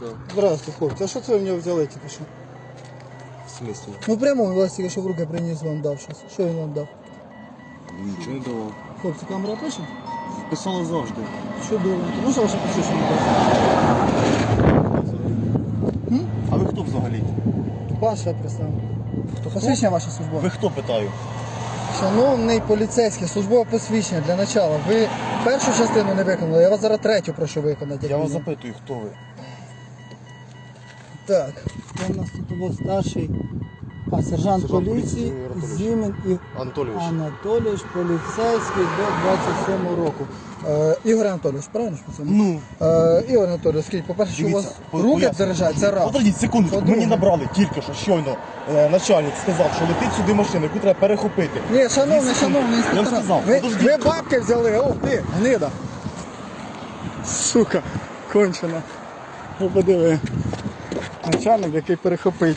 Да. Здравствуйте, хлопці. А що це ви нього взяли тільки що? В смислі? Ну прямо він вас тільки що в руки приніс вам дав щось. Що він вам дав? Нічого не давав. Хлопці, камера пише? Писала завжди. Чудово. Можна ваше посвідчення? А ви хто взагалі? Ваше представ. Посвідчення ваше службове. Ви хто питаю? Шановний поліцейський, службове посвідчення для начала. Ви першу частину не виконали, я вас зараз третю прошу виконати. як Я вас мінімум. запитую, хто ви? Так, у нас тут був старший а, сержант, Сержант поліції Зімін і Анатолійович. Анатолійович, поліцейський до 27 року. Е, Ігор Анатолійович, правильно ж цьому? Ну, Е, Ігор Анатолійович, скажіть, по-перше, що у вас Дивіться, по- руки поясню. держать, це раз. подождіть секунду, По-друге. мені набрали тільки що щойно е, начальник сказав, що летить сюди машина, яку треба перехопити. Ні, шановний, шановний Я вам сказав, ви, подождіть. ви бабки взяли, ох ти, гнида. Сука, кончена. Подиви. Начальник, який перехопить.